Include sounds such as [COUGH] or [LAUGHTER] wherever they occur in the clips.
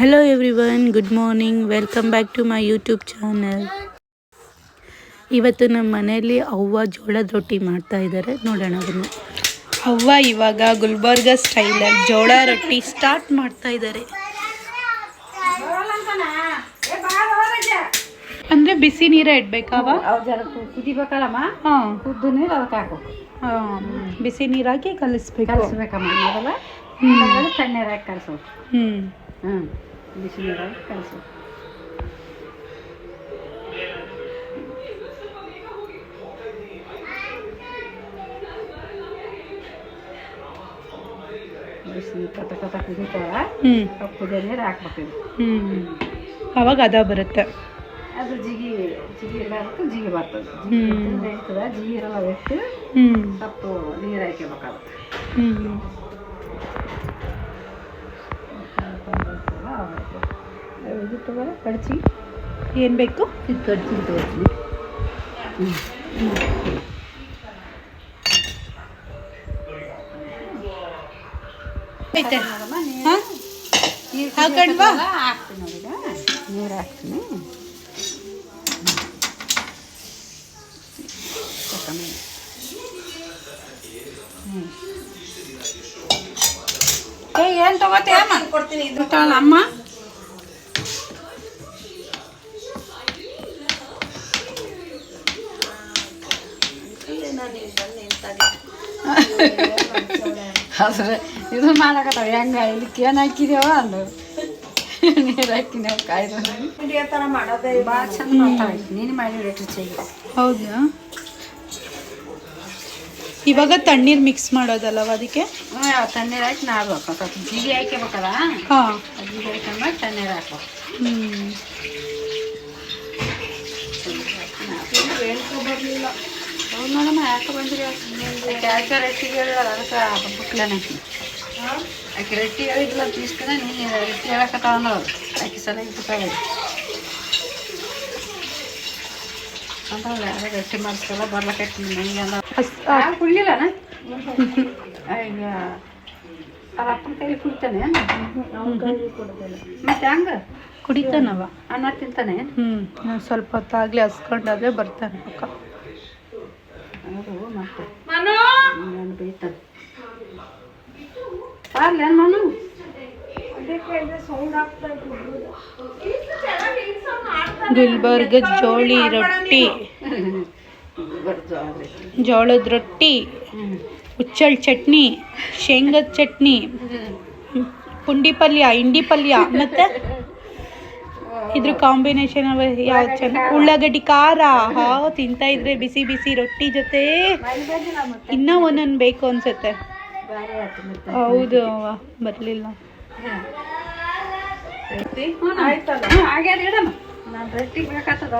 Hello everyone good morning welcome back to my YouTube channel ಇವತ್ತು ನಮ್ಮ ಮನೆಯಲ್ಲಿ ಅವ್ವ ಜೋಳದ ರೊಟ್ಟಿ ಮಾಡ್ತಾ ಇದ್ದಾರೆ. ನೋಡೋಣ ಅದನ್ನು ಅವ್ವ ಇವಾಗ ಗುಲ್ಬರ್ಗ ಸ್ಟೈಲಲ್ಲಿ ಜೋಳ ರೊಟ್ಟಿ ಸ್ಟಾರ್ಟ್ ಮಾಡ್ತಾ ಇದ್ದಾರೆ. ಅಂದರೆ ಬಿಸಿ ನೀರೇ ಇಡ್ಬೇಕಾವ ಕುದಿಬೇಕಲ್ಲಮ್ಮ? ಹಾಂ. ಕುದ್ದು ನೀರು ಅದಕ್ಕೆ ಹಾಕ್ಬೇಕು. ಹಾಂ ಬಿಸಿ ನೀರಾಕಿ ಕಲಿಸ್ಬೇಕು. ಕಲಿಸ್ಬೇಕಮ್ಮ ಮೊದಲ. ತಣ್ಣೀರು ಕಲಿಸ್ಬೇಕು. ಹ್ಞೂ ಹ್ಞೂ ಬಿಸಿ ನೀರು ಹಾಕಿ ಕಲಿಸ್ಬೇಕು ಬಿಸಿ ಕತ ಕತ ಕುದಿತಾವ ಹ್ಞೂ ಅವು ಕುದಿಯೋ ನೀರು ಹಾಕ್ಬೇಕು ಇದು. ಹ್ಞೂ ಅವಾಗ ಅದ ಬರುತ್ತೆ ಅದು ಜಿಗಿ ಜಿಗಿ ಇಲ್ಲದಕ್ಕೆ ಜಿಗಿ ಬರ್ತದೆ ಹ್ಮ್. ಜಿಗಿ ನಡೀತದ ಜಿಗಿ ಇರಲ್ಲ ಬಿಟ್ಟು ಹ್ಞೂ ಸ್ವಲ್ಪ ನೀರು ಹಾಕ್ಯಬೇಕಾಗುತ್ತೆ ಹ್ಞೂ ಇದು ತಗೋ ಕಡ್ಚಿ ಏನು ಬೇಕು? ಇದು ಕಡ್ಚಿ ತಗೋತೀನಿ ಹಾಕಣ್ವಾ? ಹಾಕ್ತೀನಿ ನೀರು ಹಾಕ್ತೀನಿ. ಏನು ತಗೋತೀಯಮ್ಮ? ಕೊಡ್ತೀನಿ ಇದು ಅಮ್ಮ ಅದ್ರೆ ಇದು ಮಾಡಕತ್ತಾವ ಹೆಂಗ? ಇಲ್ಲಿ ಏನು ಹಾಕಿದೇವ ಅಂದು ನೀರು ಹಾಕಿನೇವ ಕಾಯ್ದು. ಭಾಳ ಚಂದ ಮಾಡ್ತಾವೆ ನೀನು ಮಾಡಿ ರುಚಿಯಾಗಿ ಹೌದಾ? ಇವಾಗ ತಣ್ಣೀರು ಮಿಕ್ಸ್ ಮಾಡೋದಲ್ಲವ ಅದಕ್ಕೆ? ಹ್ಞೂ ತಣ್ಣೀರು ಹಾಕಿ ನಾಡ್ಬೇಕು ಸ್ವಲ್ಪ ಜಿಗಿ ಹಾಕ್ಯಬೇಕಲ್ಲ? ಹಾಂ. ಜಿಗಿ ಹಾಕೊಂಡ್ಮೇಲೆ ತಣ್ಣೀರು ಹಾಕ್ಬೇಕು. ಹ್ಞೂ ಹೌದು ನೋಡಮ್ಮ ಯಾಕೆ? ಬಂದಿರಿ ಅದಕ್ಕೆ ಬಿಟ್ಲೇನೆ ಆಕೆ ರೆಟ್ಟಿ ಹೇಳಿದ್ಲ ತೀಸ್ತಾನೆ ನೀನು ರೆಟ್ಟಿ ಹೇಳಕತ್ತಾವ ಅನ್ನೋದು ಆಕೆ ಸಲ ಬಿಟ್ಟಾಳೆ ಅಂತಲ್ಲ ಯಾರೋ ರೆಟ್ಟಿ ಮಾಡಿಸ್ಕೊಲ್ಲ ಬರ್ಲಕೈತಿ ನಂಗೆ ಅಂದ. ಹಸ್ ಯಾರು ಕುಡ್ಲಿಲ್ಲನ ಈಗ ಅವ್ರ ಅಪ್ಪನ ಕೈಲಿ ಕುಡಿತಾನೆ? ಮತ್ತೆ ಹಂಗ? ಕುಡಿತಾನವ. ಅನ್ನ ತಿಂತಾನೆ? ಹ್ಞೂ ನಾನು ಸ್ವಲ್ಪ ಹೊತ್ತಾಗ್ಲಿ ಹಸ್ಕೊಂಡಾದ್ರೆ ಬರ್ತಾನೆ ಅಕ್ಕ ಅವರು ಮತ್ತೆ ಪಾರ್ಲೆ ನಾನು ಗುಲ್ಬರ್ಗ ಜೋಳಿ ರೊಟ್ಟಿ. ಜೋಳದ ರೊಟ್ಟಿ ಹುಚ್ಚಳ್ ಚಟ್ನಿ ಶೇಂಗದ ಚಟ್ನಿ ಪುಂಡಿ ಪಲ್ಯ ಇಂಡಿ ಪಲ್ಯ ಮತ್ತೆ? ಇದ್ರ ಕಾಂಬಿನೇಷನ್ ಯಾವ್ದು ಚೆನ್ನಾಗಿ ಉಳ್ಳಾಗಡ್ಡಿ ಖಾರ. ಹಾವು ತಿಂತಾ ಇದ್ರೆ ಬಿಸಿ ಬಿಸಿ ರೊಟ್ಟಿ ಜೊತೆ ಇನ್ನೂ ಒಂದೊಂದು ಬೇಕು ಅನ್ಸುತ್ತೆ. ಹೌದು ಬರ್ಲಿಲ್ಲ. ನಾನು ರೊಟ್ಟಿ ಬೇಕಾಗ್ತದ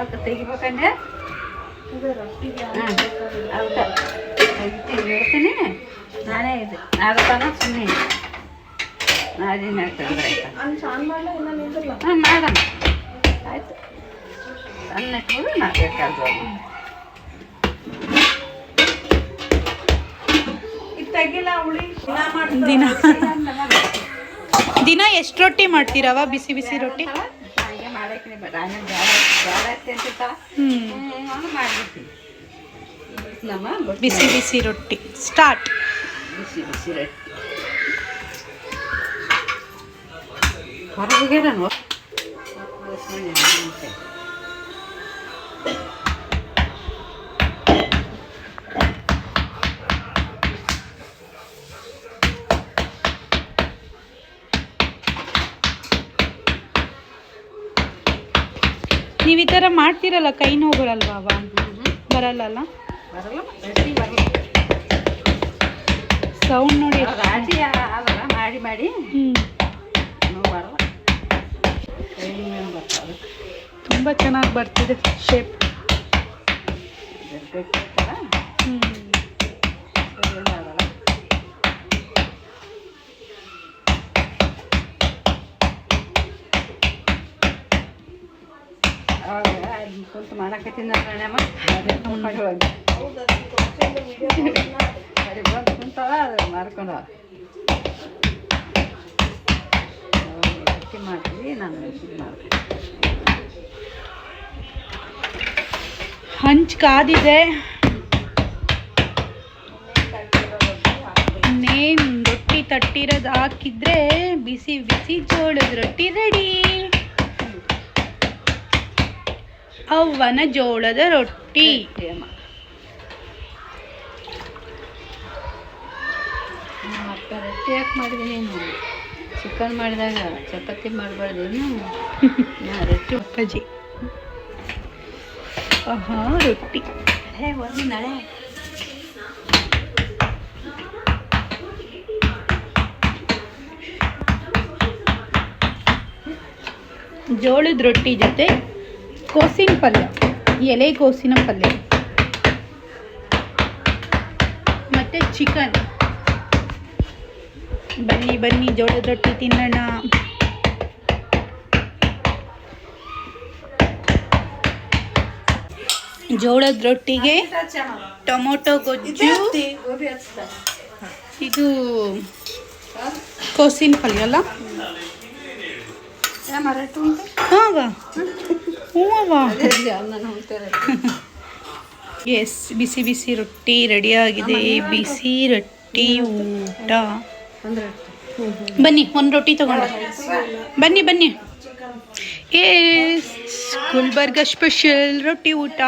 ಹಾಂ. ಹೇಳ್ತೀನಿ. ನಾನೇ ಇದೆ. ಆಗತ್ತಾನ ಸುಮ್ಮನೆ ಹಾಂ ಆಯ್ತು ಸಣ್ಣ ಇಟ್ಕೊಂಡು ನಾ ಬೇಕಾದ್ರು ದಿನ ದಿನ ಎಷ್ಟು ರೊಟ್ಟಿ ಮಾಡ್ತೀರವ ಬಿಸಿ ಬಿಸಿ ರೊಟ್ಟಿ? ಬಿಸಿ ಬಿಸಿ ರೊಟ್ಟಿ. ಸ್ಟಾರ್ಟ್ ಬಿಸಿ ಬಿಸಿ ರೊಟ್ಟಿ. ಹೊರಗೆ ನೀವು ಈ ಥರ ಮಾಡ್ತೀರಲ್ಲ ಕೈ ನೋವು ಬರಲ್ವಾ ಬರಲ್ಲ ಸೌಂಡ್ ನೋಡಿ. ಮಾಡಿ ಮಾಡಿ. ಹ್ಞೂ ಬರಲ್ಲ. ತುಂಬ ಚೆನ್ನಾಗಿ ಬರ್ತಿದೆ ಶೇಪ್ ಮಾಡ್ಕೊಂಡ್ರಿ ಮಾಡ್ತೀವಿ ನಾನು ಮಾಡ್ತೀನಿ ಹಂಚ್ ಕಾದಿದೆ. ಇನ್ನೇನು ರೊಟ್ಟಿ ತಟ್ಟಿರೋದು ಹಾಕಿದ್ರೆ ಬಿಸಿ ಬಿಸಿ ಜೋಳದ ರೊಟ್ಟಿ ರೆಡಿ. ಅವ್ವನ ಜೋಳದ ರೊಟ್ಟಿ. ರೊಟ್ಟಿ ಯಾಕೆ ಮಾಡಿದೆ ಚಿಕನ್ ಮಾಡಿದಾಗ ಚಪಾತಿ ಮಾಡಬಾರ್ದೇನು? [LAUGHS] ರೊಟ್ಟಿ ಅಪ್ಪಾಜಿ. ಆಹಾ, ರೊಟ್ಟಿ. ಹೇ ಒಂದು ನಾಳೆ. ಜೋಳದ ರೊಟ್ಟಿ ಜೊತೆ ಕೋಸಿನ ಪಲ್ಯ, ಎಲೆ ಕೋಸಿನ ಪಲ್ಯ. ಮತ್ತೆ ಚಿಕನ್ ಬನ್ನಿ ಬನ್ನಿ, ಜೋಳದ ರೊಟ್ಟಿ ತಿನ್ನೋಣ. ಜೋಳದ ರೊಟ್ಟಿಗೆ ಟೊಮೊಟೊ ಗೊಜ್ಜು ಇದು ಕೋಸಿನ ಪಲ್ಯ ಅಲ್ಲ? ಎಸ್ ಬಿಸಿ ಬಿಸಿ ರೊಟ್ಟಿ ರೆಡಿಯಾಗಿದೆ. ಬಿಸಿ ರೊಟ್ಟಿ ಊಟ. ಬನ್ನಿ ಒಂದು ರೊಟ್ಟಿ ತಗೊಂಡು. ಬನ್ನಿ ಬನ್ನಿ. ಎಸ್ ಗುಲ್ಬರ್ಗ ಸ್ಪೆಷಲ್ ರೊಟ್ಟಿ ಊಟ